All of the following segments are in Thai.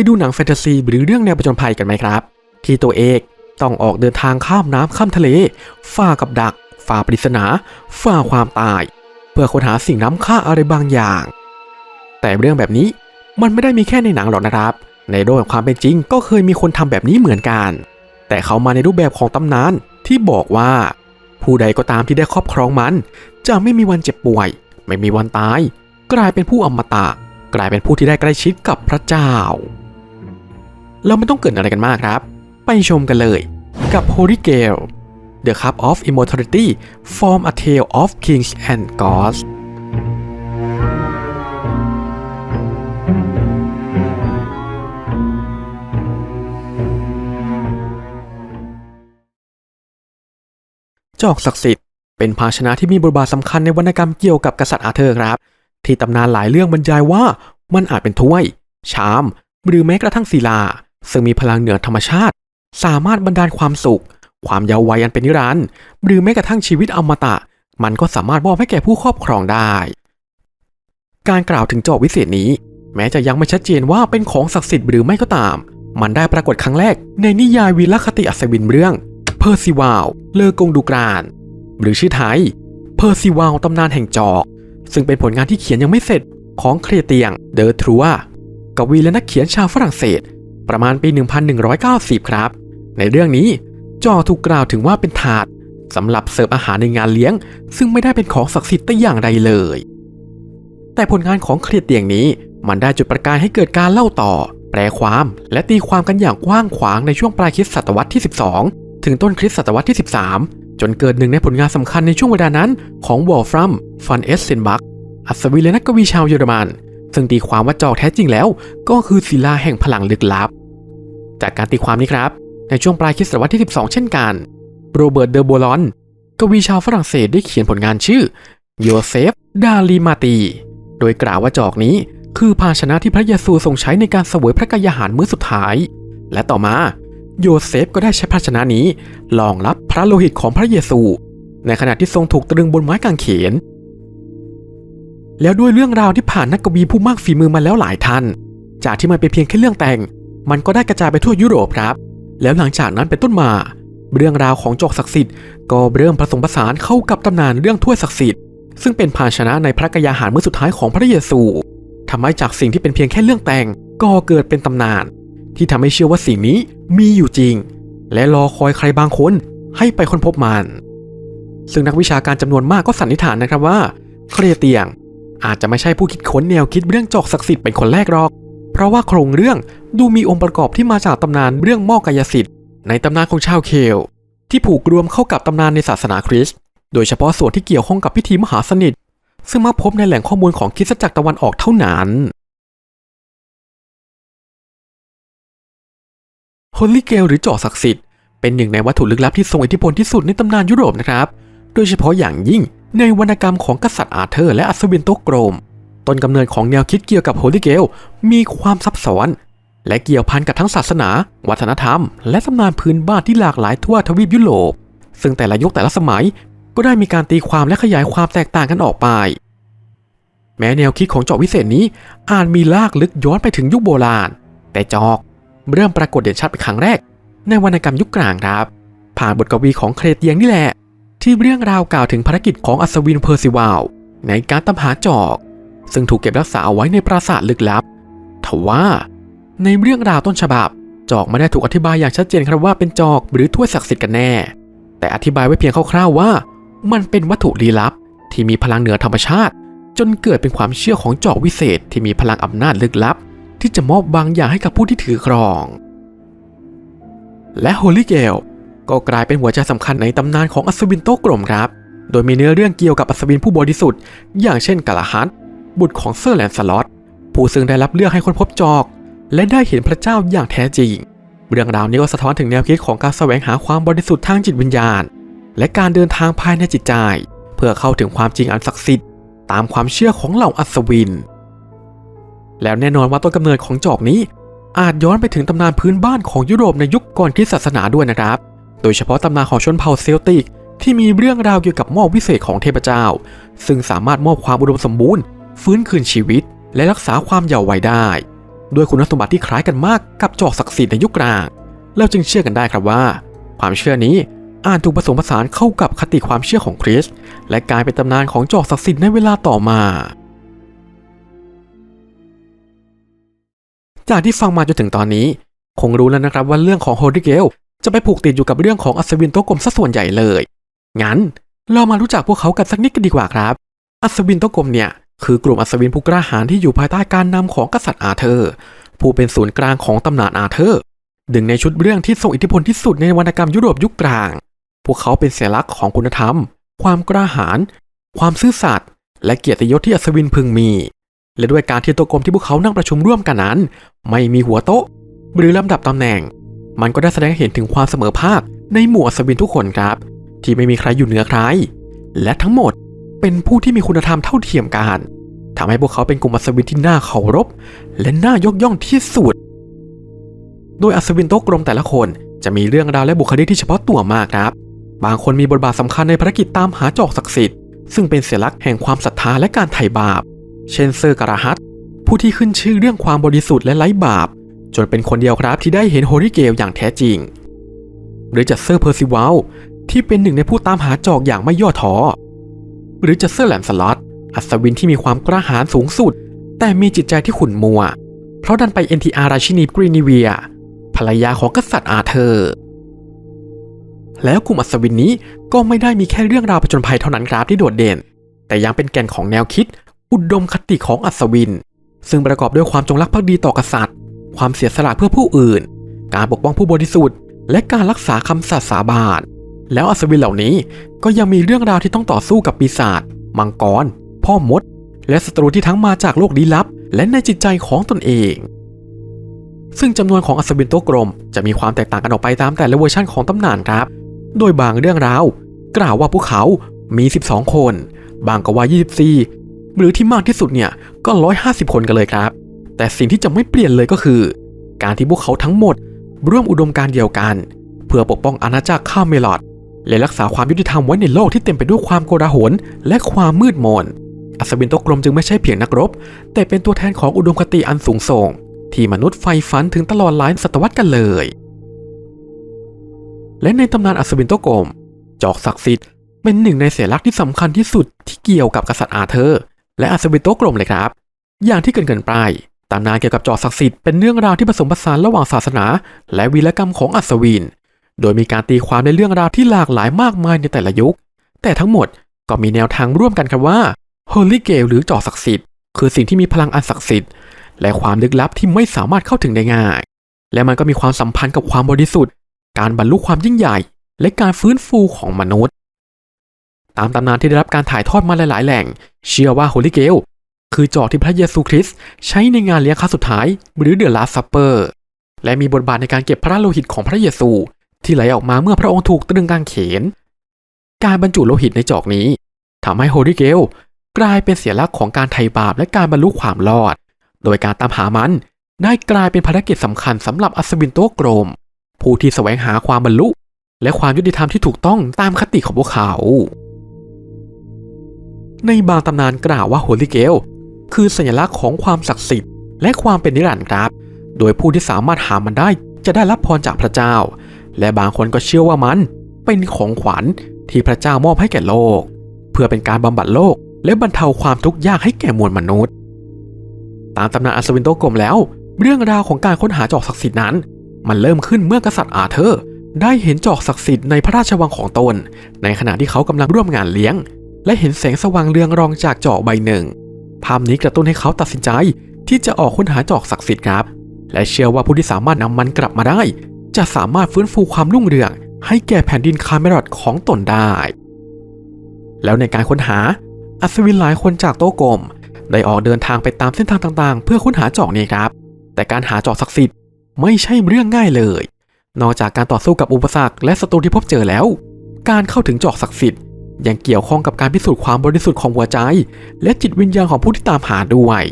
ยดูหนังแฟนตาซีหรือเรื่องแนวผจญภัยกันไหมครับ ที่ตัวเอกต้องออกเดินทางข้ามน้ำข้ามทะเล ฝ่ากับดัก ฝ่าปริศนา ฝ่าความตาย เพื่อค้นหาสิ่งน้ำค่าอะไรบางอย่าง แต่เรื่องแบบนี้มันไม่ได้มีแค่ในหนังหรอกนะครับ ในโลกแห่งความเป็นจริง ก็เคยมีคนทำแบบนี้เหมือนกัน แต่เขามาในรูปแบบของตำนานที่บอกว่า ผู้ใดก็ตามที่ได้ครอบครองมัน จะไม่มีวันเจ็บป่วย ไม่มีวันตาย กลายเป็นผู้อมตะกลายเป็นผู้ที่ได้ใกล้ชิดกับพระเจ้า เราไม่ต้องเกรินอะไรกันมากครับ ไปชมกันเลยกับ Holy Grail The Cup of Immortality Form a Tale of Kings and Gods จอกศักดิ์สิทธิ์เป็นภาชนะที่มีบทบาทสำคัญในวรรณกรรมเกี่ยวกับกษัตริย์อาเธอร์ครับ ที่ตำนานหลายเรื่องบรรยายว่ามันอาจเป็นถ้วย ชาม หรือแม้กระทั่งศิลา ซึ่งมีพลังเหนือธรรมชาติ สามารถบันดาลความสุข ความยาววัยอันเป็นนิรันดร์หรือแม้กระทั่งชีวิตอมตะ มันก็สามารถมอบให้แก่ผู้ครอบครองได้ การกล่าวถึงจอกวิเศษนี้ แม้จะยังไม่ชัดเจนว่าเป็นของศักดิ์สิทธิ์หรือไม่ก็ตาม มันได้ปรากฏครั้งแรก ในนิยายวีรคติอัศวินเรื่องเพอร์ซิวาลเลอกงดูกรานหรือชื่อไทยเพอร์ซิวาลตำนานแห่งจอก ซึ่งเป็นผลงานที่เขียนยังไม่เสร็จของเครเตียงเดอทรัวกวีและนักเขียนชาวฝรั่งเศส ประมาณปี 1190 ครับ ในเรื่องนี้จอถูกกล่าวถึงว่าเป็นถาดสำหรับเสิร์ฟอาหารในงานเลี้ยง ซึ่งไม่ได้เป็นของศักดิ์สิทธิ์แต่อย่างใดเลย แต่ผลงานของเครียดเตียงนี้มันได้จุดประกายให้เกิดการเล่าต่อ แปลความ และตีความกันอย่างกว้างขวางในช่วงปลายคริสตศตวรรษที่ 12 ถึงต้นคริสตศตวรรษที่ 13 จนเกิดหนึ่งในผลงานสำคัญในช่วงเวลานั้นของวอลฟรัมฟันเอสเซนบักอัศวินและนักกวีชาวเยอรมัน ซึ่งตีความว่าจอกแท้จริงแล้ว ก็คือศิลาแห่งพลังลึกลับ จากการตีความนี้ครับ ในช่วงปลายคริสตศตวรรษที่ 12 เช่นกัน โรเบิร์ต เดอโบลอนกวีชาวฝรั่งเศสได้เขียนผลงานชื่อโยเซฟ ดาลีมาตี โดยกล่าวว่าจอกนี้คือภาชนะที่พระเยซูทรงใช้ในการเสวยพระกายหารมื้อสุดท้าย และต่อมาโยเซฟก็ได้ใช้ภาชนะนี้รองรับพระโลหิตของพระเยซู ในขณะที่ทรงถูกตรึงบนไม้กางเขน แล้วด้วยเรื่องราวที่ผ่านนักกวีผู้มากฝีมือมาแล้วหลายท่าน จากที่มันเป็นเพียงแค่เรื่องแต่ง มันก็ได้กระจายไปทั่วยุโรปครับ แล้วหลังจากนั้นเป็นต้นมา เรื่องราวของจอกศักดิ์สิทธิ์ก็เริ่มผสมผสานเข้ากับตำนานเรื่องถ้วยศักดิ์สิทธิ์ซึ่งเป็นภาชนะในพระกายาหารมื้อสุดท้ายของพระเยซูทำให้จากสิ่งที่เป็นเพียงแค่เรื่องแต่งก็เกิดเป็นตำนาน ที่ทำให้เชื่อว่าสิ่งนี้มีอยู่จริง และรอคอยใครบางคนให้ไปค้นพบมัน ซึ่งนักวิชาการจำนวนมากก็สันนิษฐานนะครับว่าเครเตียง อาจจะไม่ใช่ผู้คิดค้นแนวคิดเรื่องจอกศักดิ์สิทธิ์เป็นคนแรกหรอก เพราะว่าโครงเรื่องดูมีองค์ประกอบที่มาจากตำนานเรื่องหม้อกายสิทธิ์ในตำนานของชาวเคล ที่ผูกรวมเข้ากับตำนานในศาสนาคริสต์ โดยเฉพาะส่วนที่เกี่ยวข้องกับพิธีมหาสนิท ซึ่งมักพบในแหล่งข้อมูลของคริสตจักรตะวันออกเท่านั้นฮอลลี่เกลหรือจอกศักดิ์สิทธิ์เป็นหนึ่งในวัตถุลึกลับที่ทรงอิทธิพลที่สุดในตำนานยุโรปนะครับ โดยเฉพาะอย่างยิ่งในวรรณกรรมของกษัตริย์อาเธอร์และอัศวินโตโกรม ต้นกำเนิดของแนวคิดเกี่ยวกับโฮลิเกลมีความซับซ้อน และเกี่ยวพันกับทั้งศาสนา วัฒนธรรม และตำนานพื้นบ้านที่หลากหลายทั่วทวีปยุโรป ซึ่งแต่ละยุคแต่ละสมัยก็ได้มีการตีความและขยายความแตกต่างกันออกไป แม้แนวคิดของจอกวิเศษนี้อาจมีลากลึกย้อนไปถึงยุคโบราณ แต่จอกเริ่มปรากฏเด่นชัดเป็นครั้งแรก ในวรรณกรรมยุคกลางครับ ผ่านบทกวีของเครเตียงนี่แหละ ที่เรื่องราวกล่าวถึงภารกิจของอัศวินเพอร์ซิวาลในการตามหาจอก ซึ่งถูกเก็บรักษาเอาไว้ในปราสาทลึกลับทว่า ในเรื่องราวต้นฉบับ จอกไม่ได้ถูกอธิบายอย่างชัดเจนครับว่าเป็นจอกหรือถ้วยศักดิ์สิทธิ์กันแน่ แต่อธิบายไว้เพียงคร่าวๆว่า มันเป็นวัตถุลี้ลับที่มีพลังเหนือธรรมชาติ จนเกิดเป็นความเชื่อของจอกวิเศษที่มีพลังอำนาจลึกลับ ที่จะมอบบางอย่างให้กับผู้ที่ถือครอง และโฮลิเกล ก็กลายเป็นหัวใจสำคัญในตำนานของอัศวินโตกลมครับ โดยมีเนื้อเรื่องเกี่ยวกับอัศวินผู้บริสุทธิ์อย่างเช่นกาลาฮัตบุตรของเซอร์แลนสล็อตผู้ซึ่งได้รับเลือกให้ค้นพบจอก และได้เห็นพระเจ้าอย่างแท้จริง เรื่องราวนี้ก็สะท้อนถึงแนวคิดของการแสวงหาความบริสุทธิ์ทางจิตวิญญาณ และการเดินทางภายในจิตใจ เพื่อเข้าถึงความจริงอันศักดิ์สิทธิ์ตามความเชื่อของเหล่าอัศวิน แล้วแน่นอนว่าต้นกำเนิดของจอกนี้ อาจย้อนไปถึงตำนานพื้นบ้านของยุโรปในยุคก่อนคริสต์ศาสนาด้วยนะครับ โดยเฉพาะตำนานของชนเผ่าเซลติก ที่มีเรื่องราวเกี่ยวกับมอบวิเศษของเทพเจ้า ซึ่งสามารถมอบความอุดมสมบูรณ์ ฟื้นคืนชีวิต และรักษาความเยาว์วัยได้ ด้วยคุณสมบัติที่คล้ายกันมากกับจอกศักดิ์สิทธิ์ในยุคกลางแล้วจึงเชื่อกันได้ครับว่า ความเชื่อนี้อาจถูกผสมผสานเข้ากับคติความเชื่อของคริสต์และกลายเป็นตำนานของจอกศักดิ์สิทธิ์ในเวลาต่อมา จากที่ฟังมาจนถึงตอนนี้ คงรู้แล้วนะครับว่าเรื่องของโฮลิเกล จะไปผูกติดอยู่กับเรื่องของอัศวินโตกลมซะส่วนใหญ่เลย งั้นเรามารู้จักพวกเขากันสักนิดกันดีกว่าครับ อัศวินโตกลมเนี่ยคือกลุ่มอัศวินผู้กล้าหาญที่อยู่ภายใต้การนำของกษัตริย์อาเธอร์ ผู้เป็นศูนย์กลางของตำนานอาเธอร์หนึ่งในชุดเรื่องที่ทรงอิทธิพลที่สุดในวรรณกรรมยุโรปยุคกลาง พวกเขาเป็นสัญลักษณ์ของคุณธรรม ความกล้าหาญ ความซื่อสัตย์ และเกียรติยศที่อัศวินพึงมี และด้วยการที่ตัวกลมที่พวกเขานั่งประชุมร่วมกันนั้น ไม่มีหัวโต๊ะ หรือลำดับตำแหน่ง มันก็ได้แสดงเห็นถึงความเสมอภาคในหมู่อัศวินทุกคนครับ ที่ไม่มีใครอยู่เหนือใคร และทั้งหมดเป็นผู้ที่มีคุณธรรมเท่าเทียมกันทำให้พวกเขาเป็นกลุ่มอัศวินที่น่าเคารพ และน่ายกย่องที่สุด โดยอัศวินโต๊ะกลมแต่ละคนจะมีเรื่องราวและบุคลิกที่เฉพาะตัวมากครับ บางคนมีบทบาทสำคัญในภารกิจตามหาจอกศักดิ์สิทธิ์ ซึ่งเป็นเสัญลักษณ์แห่งความศรัทธาและการไถ่บาป เช่นเซอร์การาฮัตผู้ที่ขึ้นชื่อเรื่องความบริสุทธิ์และไร้บาป จนเป็นคนเดียวครับที่ได้เห็นโฮริเกลอย่างแท้จริง หรือจะเซอร์เพอร์ซิวัลที่เป็นหนึ่งในผู้ตามหาจอกอย่างไม่ย่อท้อ หรือจะเซอร์แลนสลอตอัศวินที่มีความกล้าหาญสูงสุด แต่มีจิตใจที่ขุ่นมัว เพราะดันไปเอ็นทีอาราชินีกรีนิเวีย ภรรยาของกษัตริย์อาเธอร์ แล้วกลุ่มอัศวินนี้ก็ไม่ได้มีแค่เรื่องราวผจญภัยเท่านั้นครับที่โดดเด่น แต่ยังเป็นแก่นของแนวคิด อุดมคติของอัศวิน ซึ่งประกอบด้วยความจงรักภักดีต่อกษัตริย์ ความเสียสละเพื่อผู้อื่น การปกป้องผู้บริสุทธิ์ และการรักษาคำสัตย์สาบานแล้วอัศวินเหล่านี้ก็ยังมีเรื่องราวที่ต้องต่อสู้กับปีศาจมังกร พ่อมด และศัตรูที่ทั้งมาจากโลกลี้ลับ และในจิตใจของตนเอง ซึ่งจำนวนของอัศวินโต๊ะกลมจะมีความแตกต่างกันออกไปตามแต่ละเวอร์ชันของตำนานครับ โดยบางเรื่องราว กล่าวว่าพวกเขามี 12 คน บางก็ว่า 24 หรือที่มากที่สุดเนี่ยก็ 150 คนกันเลยครับ แต่สิ่งที่จะไม่เปลี่ยนเลยก็คือ การที่พวกเขาทั้งหมด ร่วมอุดมการเดียวกัน เพื่อปกป้องอาณาจักรข้ามเมลอดและรักษาความยุติธรรมไว้ในโลกที่เต็มไปด้วยความโกลาหลและความมืดมน อัศวินโตกลมจึงไม่ใช่เพียงนักรบ แต่เป็นตัวแทนของอุดมคติอันสูงส่ง ที่มนุษย์ใฝ่ฝันถึงตลอดหลายศตวรรษกันเลย และในตำนานอัศวินโตกลม จอกศักดิ์สิทธิ์เป็นหนึ่งในสัญลักษณ์ที่สำคัญที่สุดที่เกี่ยวกับกษัตริย์อาเธอร์ และอัศวินโตกลมเลยครับ อย่างที่เกินเกินไป ตำนานเกี่ยวกับจอศักดิ์สิทธิ์เป็นเรื่องราวที่ผสมผสานระหว่างศาสนา และวีรกรรมของอัศวิน โดยมีการตีความในเรื่องราวที่หลากหลายมากมายในแต่ละยุค แต่ทั้งหมดก็มีแนวทางร่วมกันครับว่า Holy g a l หรือจอศักดิ์สิทธิ์คือสิ่งที่มีพลังอันศักดิ์สิทธิ์และความลึกลับที่ไม่สามารถเข้าถึงได้ง่าย และมันก็มีความสัมพันธ์กับความบริสุทธิ์ การบรรลุความยิ่งใหญ่ และการฟื้นฟูของมนุษย์ ตามตำนานที่ได้รับการถ่ายทอดมาหลาย ๆ แหล่ง เชื่อว่า Holy g a l คือจอกที่พระเยซูคริสต์ใช้ในงานเลี้ยงครั้งสุดท้าย หรือ The Last Supper และมีบทบาทในการเก็บพระโลหิตของพระเยซู ที่ไหลออกมาเมื่อพระองค์ถูกตรึงกางเขน การบรรจุโลหิตในจอกนี้ทำให้โฮลิเกลกลายเป็นเสียลักษณ์ของการไถ่บาปและการบรรลุความรอด โดยการตามหามันได้กลายเป็นภารกิจสำคัญสำหรับอัศวินโตะกรม ผู้ที่แสวงหาความบรรลุ และความยุติธรรมที่ถูกต้องตามคติของพวกเขา ในบางตำนานกล่าวว่าโฮลิเกล คือสัญลักษณ์ของความศักดิ์สิทธิ์และความเป็นนิรันดร์ครับ โดยผู้ที่สามารถหามันได้จะได้รับพรจากพระเจ้า และบางคนก็เชื่อว่ามันเป็นของขวัญที่พระเจ้ามอบให้แก่โลก เพื่อเป็นการบำบัดโลก และบรรเทาความทุกข์ยากให้แก่มวลมนุษย์ ตามตำนานอัศวินโตกลมแล้ว เรื่องราวของการค้นหาจอกศักดิ์สิทธิ์นั้น มันเริ่มขึ้นเมื่อกษัตริย์อาเธอร์ ได้เห็นจอกศักดิ์สิทธิ์ในพระราชวังของตน ในขณะที่เขากำลังร่วมงานเลี้ยง และเห็นแสงสว่างเรืองรองจากจอกใบหนึ่ง ภาพนี้กระตุ้นให้เขาตัดสินใจ ที่จะออกค้นหาจอกศักดิ์สิทธิ์ครับ และเชื่อว่าผู้ที่สามารถนำมันกลับมาได้ จะสามารถฟื้นฟูความรุ่งเรือง ให้แก่แผ่นดินคาเมรอดของตนได้ แล้วในการค้นหาอัศวินหลายคนจากโต๊ะกลมได้ออกเดินทางไปตามเส้นทางต่างๆ เพื่อค้นหาจอกนี้ครับ แต่การหาจอกศักดิ์สิทธิ์ไม่ใช่เรื่องง่ายเลย นอกจากการต่อสู้กับอุปสรรคและศัตรูที่พบเจอแล้ว การเข้าถึงจอกศักดิ์สิทธิ์ ยังเกี่ยวข้องกับการพิสูจน์ความบริสุทธิ์ของหัวใจ และจิตวิญญาณของผู้ที่ตามหาด้วย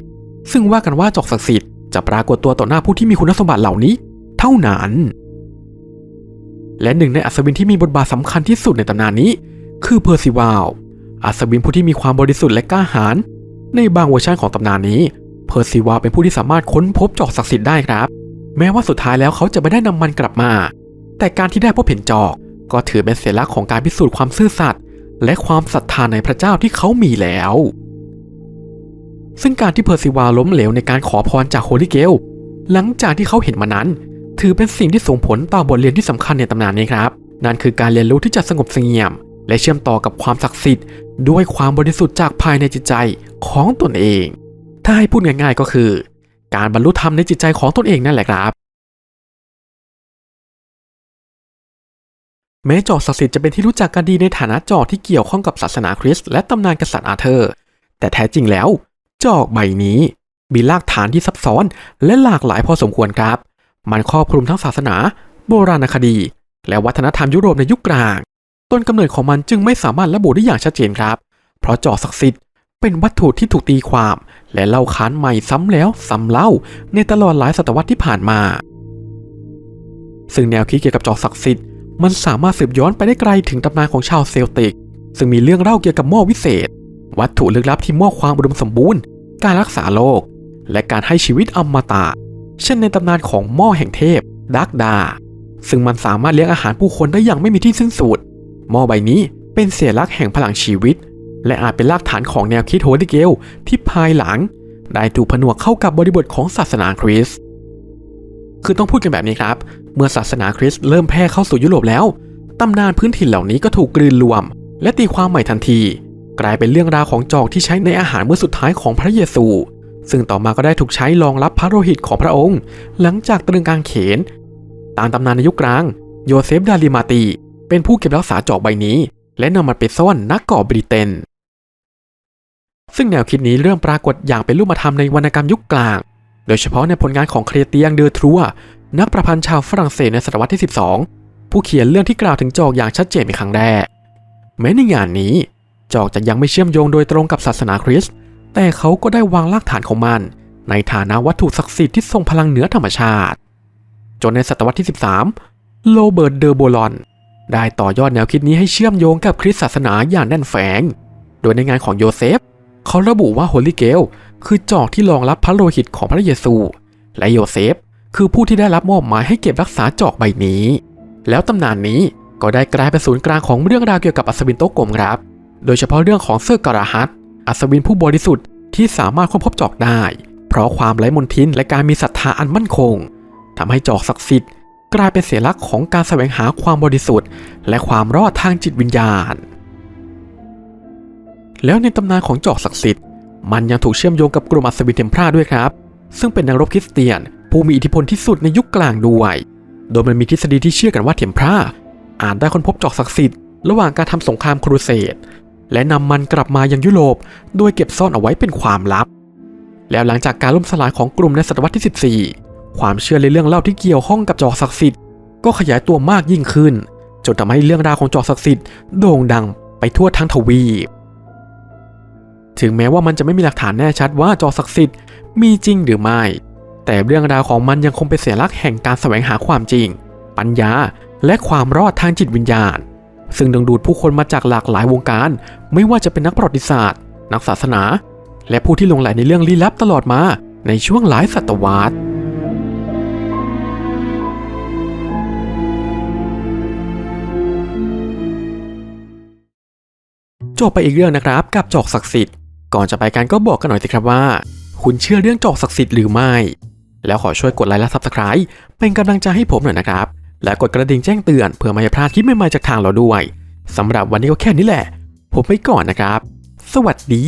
ซึ่งว่ากันว่าจอกศักดิ์สิทธิ์จะปรากฏตัวต่อหน้าผู้ที่มีคุณสมบัติเหล่านี้ เท่านั้น และหนึ่งในอัศวินที่มีบทบาทสำคัญที่สุดในตำนานนี้ คือเพอร์ซิวาลอัศวินผู้ที่มีความบริสุทธิ์และกล้าหาญในบางเวอร์ชันของตำนานนี้ เพอร์ซิวาเป็นผู้ที่สามารถค้นพบจอกศักดิ์สิทธิ์ได้ครับ แม้ว่าสุดท้ายแล้วเขาจะไม่ได้นำมันกลับมา แต่การที่ได้พบเห็นจอก ก็ถือเป็นสัญลักษณ์ของการพิสูจน์ความซื่อสัตย์ และความศรัทธาในพระเจ้าที่เขามีแล้ว ซึ่งการที่เพอร์ซิวาล้มเหลวในการขอพรจากโฮลิเกลหลังจากที่เขาเห็นมานั้น ถือเป็นสิ่งที่ส่งผลต่อบทเรียนที่สำคัญในตำนานนี้ครับ นั่นคือการเรียนรู้ที่จะสงบเสงี่ยม และเชื่อมต่อกับความศักดิ์สิทธิ์ด้วยความบริสุทธิ์จากภายในจิตใจของตนเอง ถ้าให้พูดง่ายๆก็คือ การบรรลุธรรมในจิตใจของตนเองนั่นแหละครับ แม้จอกศักดิ์สิทธิ์จะเป็นที่รู้จักกันดีในฐานะจอกที่เกี่ยวข้องกับศาสนาคริสต์และตำนานกษัตริย์อาเธอร์ แต่แท้จริงแล้ว จอกใบนี้ มีรากฐานที่ซับซ้อนและหลากหลายพอสมควรครับ มันครอบคลุมทั้งศาสนา โบราณคดี และวัฒนธรรมยุโรปในยุคกลาง ต้นกำเนิดของมันจึงไม่สามารถระบุได้อย่างชัดเจนครับ เพราะจอกศักดิ์สิทธิ์เป็นวัตถุที่ถูกตีความ และเล่าขานใหม่ซ้ำแล้วซ้ำเล่า ในตลอดหลายศตวรรษที่ผ่านมา ซึ่งแนวคิดเกี่ยวกับจอกศักดิ์สิทธิ์ มันสามารถสืบย้อนไปได้ไกลถึงตำนานของชาวเซลติก ซึ่งมีเรื่องเล่าเกี่ยวกับหม้อวิเศษ วัตถุลึกลับที่มอบความอุดมสมบูรณ์ การรักษาโรคและการให้ชีวิตอมตะ เช่นในตำนานของหม้อแห่งเทพดักดา ซึ่งมันสามารถเลี้ยงอาหารผู้คนได้อย่างไม่มีที่สิ้นสุด หม้อใบนี้เป็นเสียลักษ์แห่งพลังชีวิต และอาจเป็นรากฐานของแนวคิดโฮลิเกลที่ภายหลัง ได้ถูกผนวกเข้ากับบริบทของศาสนาคริสต์คือต้องพูดกันแบบนี้ครับ เมื่อศาสนาคริสต์เริ่มแพร่เข้าสู่ยุโรปแล้ว ตำนานพื้นถิ่นเหล่านี้ก็ถูกกลืนรวม และตีความใหม่ทันที กลายเป็นเรื่องราวของจอกที่ใช้ในอาหารเมื้อสุดท้ายของพระเยซู ซึ่งต่อมาก็ได้ถูกใช้รองรับพระโลหิตของพระองค์ หลังจากตรึงกางเขน ตามตำนานในยุคกลาง โยเซฟดาลิมาตีเป็นผู้เก็บรักษาจอกใบนี้ และนำมันไปซ่อนนักก่อบริเตนซึ่งแนวคิดนี้เริ่มปรากฏอย่างเป็นรูปธรรมในวรรณกรรมยุคกลาง โดยเฉพาะในผลงานของเครเตียงเดอทรัว นักประพันธ์ชาวฝรั่งเศสในศตวรรษที่ 12 ผู้เขียนเรื่องที่กล่าวถึงจอกอย่างชัดเจนเป็นครั้งแรก แม้ในงานนี้ จอกจะยังไม่เชื่อมโยงโดยตรงกับศาสนาคริสต์ แต่เขาก็ได้วางรากฐานของมัน ในฐานะวัตถุศักดิ์สิทธิ์ที่ทรงพลังเหนือธรรมชาติ จนในศตวรรษที่ 13 โรเบิร์ต เดอโบลอน ได้ต่อยอดแนวคิดนี้ให้เชื่อมโยงกับคริสต์ศาสนาอย่างแน่นแฝงโดยในงานของโยเซฟ เขาระบุว่าโฮลิเกลคือจอกที่รองรับพระโลหิตของพระเยซู และโยเซฟ คือผู้ที่ได้รับมอบหมายให้เก็บรักษาจอกใบนี้ แล้วตำนานนี้ก็ได้กลายเป็นศูนย์กลางของเรื่องราวเกี่ยวกับอัศวินโต๊ะกลมครับ โดยเฉพาะเรื่องของเซอร์การาฮัตอัศวินผู้บริสุทธิ์ที่สามารถค้นพบจอกได้ เพราะความไร้มนทินและการมีศรัทธาอันมั่นคงทำให้จอกศักดิ์สิทธิ์กลายเป็นเสียลักษณ์ของการแสวงหาความบริสุทธิ์ และความรอดทางจิตวิญญาณ แล้วในตำนานของจอกศักดิ์สิทธิ์มันยังถูกเชื่อมโยงกับกลุ่มอัศวินเทมพลาด้วยครับ ซึ่งเป็นนักรบคริสเตียน ผู้มีอิทธิพลที่สุดในยุคกลางด้วย โดยมันมีทฤษฎีที่เชื่อกันว่าเทมพลาอาจได้ค้นพบจอกศักดิ์สิทธิ์ระหว่างการทำสงครามครูเสดและนำมันกลับมายังยุโรป โดยเก็บซ่อนเอาไว้เป็นความลับ แล้วหลังจากการล่มสลายของกลุ่มในศตวรรษที่ 14 ความเชื่อในเรื่องเล่าที่เกี่ยวข้องกับจอกศักดิ์สิทธิ์ก็ขยายตัวมากยิ่งขึ้นจนทำให้เรื่องราวของจอกศักดิ์สิทธิ์โด่งดังไปทั่วทั้งทวีป ถึงแม้ว่ามันจะไม่มีหลักฐานแน่ชัดว่าจอกศักดิ์สิทธิ์มีจริงหรือไม่ แต่เรื่องราวของมันยังคงเป็นเสียลักษณ์แห่งการแสวงหาความจริง ปัญญา และความรอดทางจิตวิญญาณ ซึ่งดึงดูดผู้คนมาจากหลากหลายวงการ ไม่ว่าจะเป็นนักประวัติศาสตร์ นักศาสนา และผู้ที่ลงใหลในเรื่องลี้ลับตลอดมาในช่วงหลายศตวรรษจบไปอีกเรื่องนะครับกับจอกศักดิ์สิทธิ์ก่อนจะไปกันก็บอกกันหน่อยสิครับว่า คุณเชื่อเรื่องจอกศักดิ์สิทธิ์หรือไม่ แล้วขอช่วยกดไลค์และ Subscribe เป็นกำลังใจให้ผมหน่อยนะครับ และกดกระดิ่งแจ้งเตือนเพื่อไม่ให้พลาดคลิปใหม่ๆจากทางเราด้วยสำหรับวันนี้ก็แค่นี้แหละ ผมไปก่อนนะครับ สวัสดี